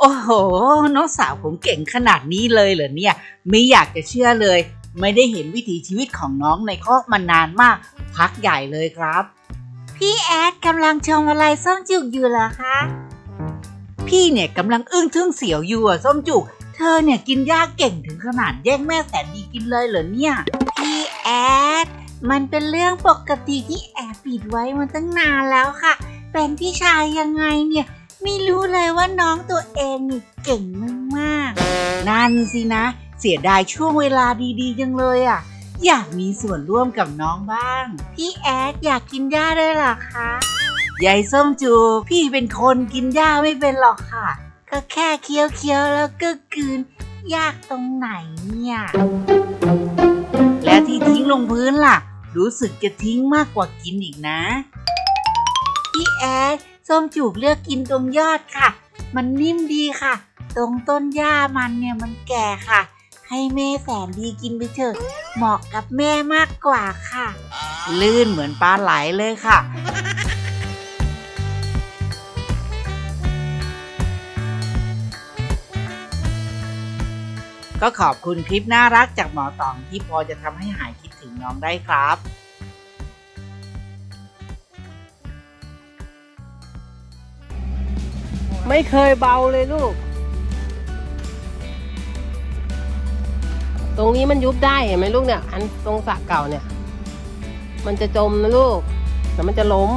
โอ้โห น้องสาวผมเก่งขนาดนี้เลยเหรอเนี่ย ไม่อยากจะเชื่อเลย ไม่ได้เห็นวิถีชีวิตของน้องในคอกมานานมาก พักใหญ่เลยครับ พี่แอดกำลังชมอะไรส้มจุกอยู่เหรอคะ พี่เนี่ยกำลังอึ้งทึ่งเสียวอยู่อะส้มจุก เธอเนี่ยกินหญ้าเก่งถึงขนาดแย่งแม่แสนดีกินเลยเหรอเนี่ย พี่แอด มันเป็นเรื่องปกติที่แอบปิดไว้มาตั้งนานแล้วค่ะ เป็นพี่ชายยังไงเนี่ย ไม่รู้เลยว่าน้องตัวเองนี่เก่งมากๆ นั่นสินะ เสียดายช่วงเวลาดีๆจังเลยอะ อยากมีส่วนร่วมกับน้องบ้าง พี่แอดอยากกินหญ้าด้วยเหรอคะยายส้มจูพี่เป็นคนกินหญ้าไม่เป็นหรอกค่ะ ก็แค่เคี้ยวเคี้ยวๆแล้วก็กลืน ยากตรงไหนเนี่ย แล้วที่ทิ้งลงพื้นล่ะ รู้สึกจะทิ้งมากกว่ากินอีกนะ พี่แอด ส้มจูบเลือกกินตรงยอดค่ะ มันนิ่มดีค่ะ ตรงต้นหญ้ามันเนี่ยมันแก่ค่ะ ให้แม่แสนดีกินไปเถอะ เหมาะกับแม่มากกว่าค่ะ ลื่นเหมือนปลาไหลเลยค่ะ ก็ขอบคุณคลิปน่ารักจากหมอตองที่พอจะทำให้หายคิดถึงน้องได้ครับ ไม่เคยเบาเลยลูก ตรงนี้มันยุบได้เห็นไหมลูกเนี่ย อันตรงสระเก่าเนี่ย มันจะจมนะลูก แต่มันจะล้ม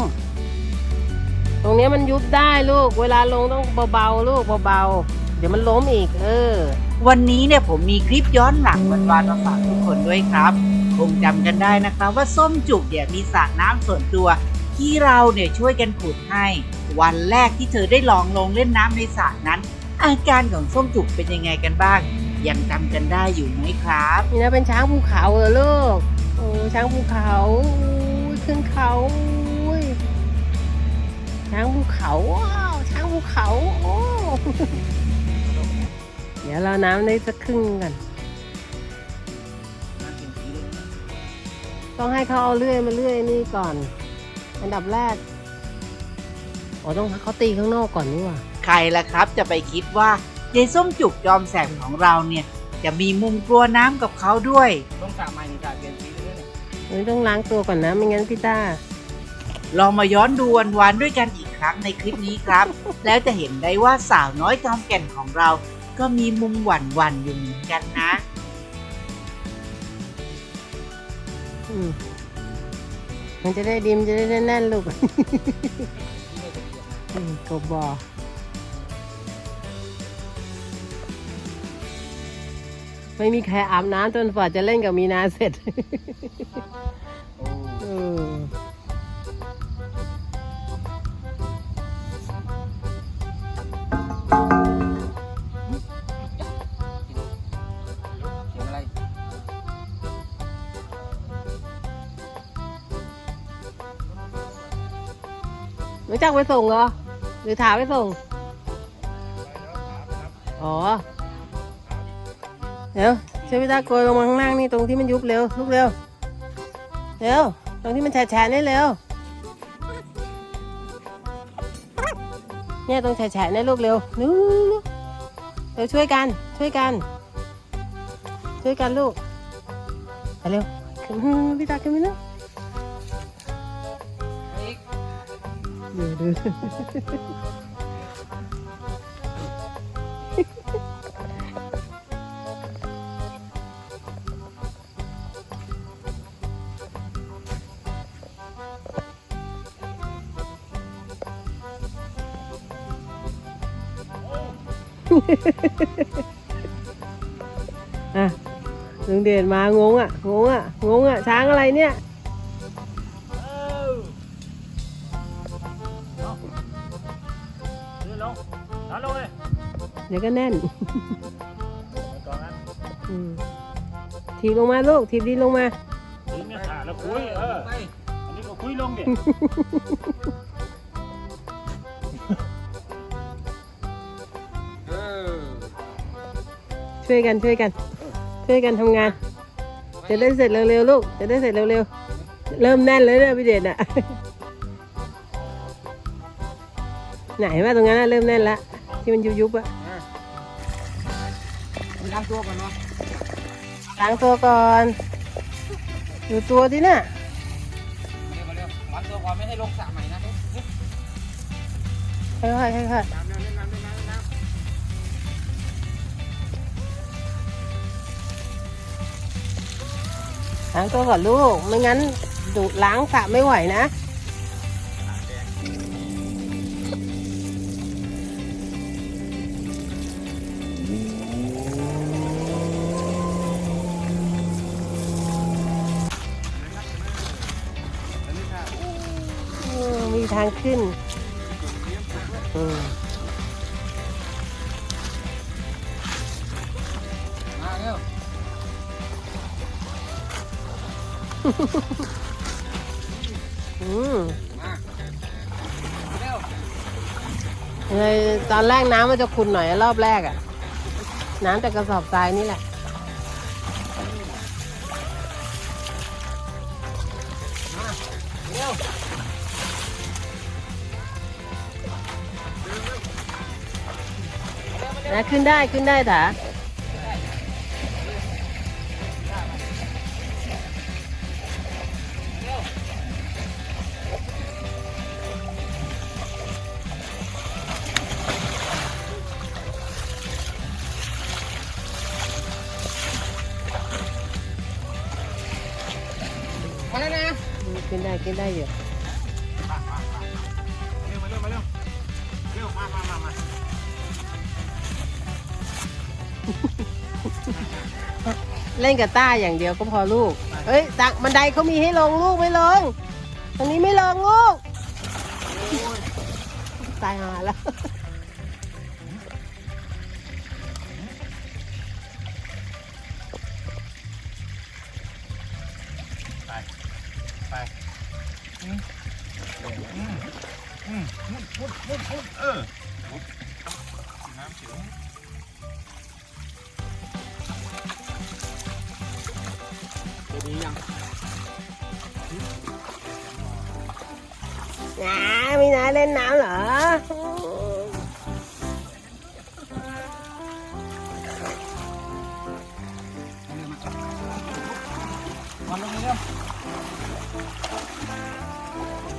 ตรงนี้มันยุบได้ลูก เวลาลงต้องเบาๆลูกเบาๆ เดี๋ยวมันล้มอีก เออ วันนี้เนี่ยผมมีคลิปย้อนหลังวันวานมาฝากทุกคนด้วยครับ คงจำกันได้นะครับว่าส้มจุกเนี่ยมีสระน้ำส่วนตัว ที่เราเนี่ยช่วยกันขุดให้ วันแรกที่เธอได้ลองลงเล่นน้ำในสระนั้น อาการของส้มจุกเป็นยังไงกันบ้าง ยังจำกันได้อยู่ไหมครับนี่นะเป็นช้างภูเขาเหรอลูกโอ้ช้างภูเขาขึ้นเขาช้างภูเขาว้าวช้างภูเขาโอ้เดี๋ยวเราน้ำได้สักครึ่งกันต้องให้เขาเอาเลื่อยมาเลื่อยนี่ก่อน อันดับแรก อ๋อต้องให้เขาตีข้างนอกก่อนนี่หว่า ใครล่ะครับจะไปคิดว่ายายส้มจุกจอมแสบของเราเนี่ย จะมีมุมกลัวน้ำกับเขาด้วย ต้องสระใหม่นี่สระเปลี่ยนสีเลยเนี่ยวันนี้ต้องล้างตัวก่อนนะ ไม่งั้นพี่ต้า ลองมาย้อนดูวันๆด้วยกันอีกครั้งในคลิปนี้ครับ แล้วจะเห็นได้ว่าสาวน้อยจอมแก่นของเรา ก็มีมุมหวั่นๆอยู่เหมือนกันนะ อืม มันจะได้ดิมนจะได้แน่นๆลูกอืมกบบอไม่มีใครอาบน้ำจนฝ่าจะเล่นกับมีนาเสร็จ รู้จักไปส่งเหรอ หรือถามไปส่ง อ๋อ เดี๋ยวช่วยพี่ตาโกยลงมาข้างล่างนี่ตรงที่มันยุบเร็วลุกเร็ว เร็ว ตรงที่มันแฉะๆนี่เร็ว เนี่ยตรงแฉะๆนี่ลูกเร็วเร็วเร็วช่วยกัน ช่วยกัน ช่วยกันลูกไปเร็วขึ้นมาพี่ตาขึ้นมาเร็ว ดูดูอะลุงเด่นมางงอะ งงอะ งงอะ ช้างอะไรเนี่ย เดี๋ยวก็แน่นไปก่อนนะอืมถีบลงมาลูกถีบดินลงมาถึงเนี่ยขาแล้วคุยเอออันนี้ก็คุยลงดิเออช่วยกันช่วยกัน ช่วยกันทำงาน จะได้เสร็จเร็วๆลูกจะได้เสร็จเร็วๆเริ่มแน่นเลยเนี่ยพี่เด่นอะไหนว่าตรงนั้นน่ะเริ่มแน่นละที่มันยุบๆอะ อะางตัวก่อนเนาะล้างตัวก่อน อยู่ตัวที่น่ะเร็วมาเร็วล้างตัวก่อนไม่ให้ลงสระใหม่นะค่อยๆค่อยน้ำน้ำน้ำน้ำน้ำน้ำๆล้างตัวก่อนลูก ไม่งั้นดูล้างสระไม่ไหวนะ ทางขึ้นอืมมาเร็วอืมมาเร็วในตอนแรกน้ำมันจะขุ่นหน่อยรอบแรกอะน้ำจากกระสอบทรายนี่แหละ นะขึ้นได้ขึ้นได้ถามาแล้วนะ ขึ้นได้ขึ้นได้อยู่ เล่นกับต้าอย่างเดียวก็พอลูกเอ้ยตักบันไดเขามีให้ลงลูกไม่ลง ตรงนี้ไม่ลงลูก ตายหาแล้ว ไปไปอืมอืมอืมพุดพุดพุดเออน้ำเขียว ดียังน้ามีน้าเล่นน้ำเหรอมาลงเร็ว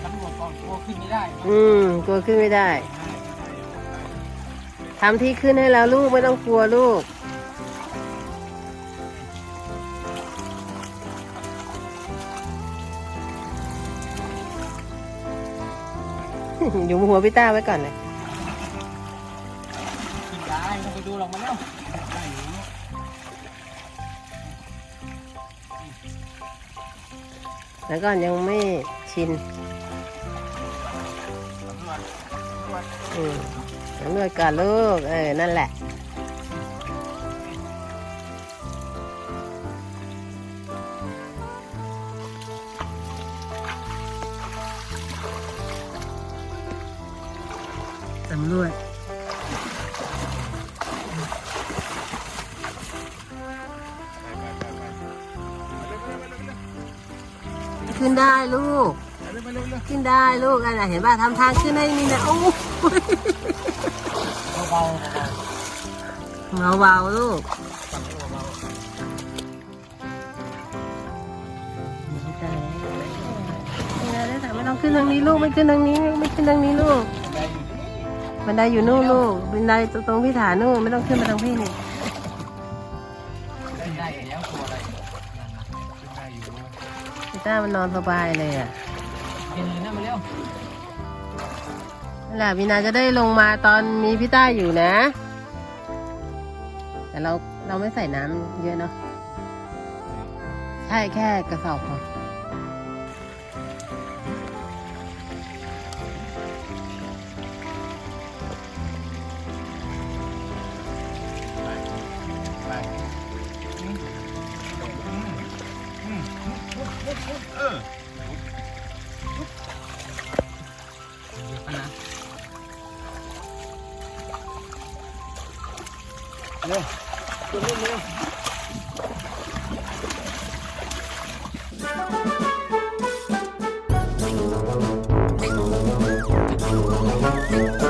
ตำรวจก่อนกลัวขึ้นไม่ได้ อืมกลัวขึ้นไม่ได้ทำที่ขึ้นให้แล้วลูกไม่ต้องกลัวลูก อยู่หัวพี่ต้าไว้ก่อนเลยขึ้นได้ไม่ต้องไปดูหรอกมาเร็วแล้วก่อนยังไม่ชินอืมสำรวจก่อนลูก เออ นั่นแหละ สำรวจขึ้นได้ลูก ขึ้นได้ลูกอันไหนเห็นป่ะทำทางขึ้นให้นี่นะโอ้เบาเบาเบาลูกไม่ต้องขึ้นทางนี้ลูกไม่ขึ้นทางนี้ไม่ขึ้นทางนี้ลูก บันไดอยู่นู่นลูกบันไดตรงพี่ฐานนู่นไม่ต้องขึ้นมาทางพี่นี่ๆขึ้นได้อยู่แล้วกลัวอะไรพี่ต้ามันนอนสบายเลยอะเห็นเลยนะมาเร็วนั่นแหละวีนาจะได้ลงมาตอนมีพี่ต้าอยู่นะ แต่เราเราไม่ใส่น้ำเยอะเนาะใช่แค่กระสอบพอ 来，准备你。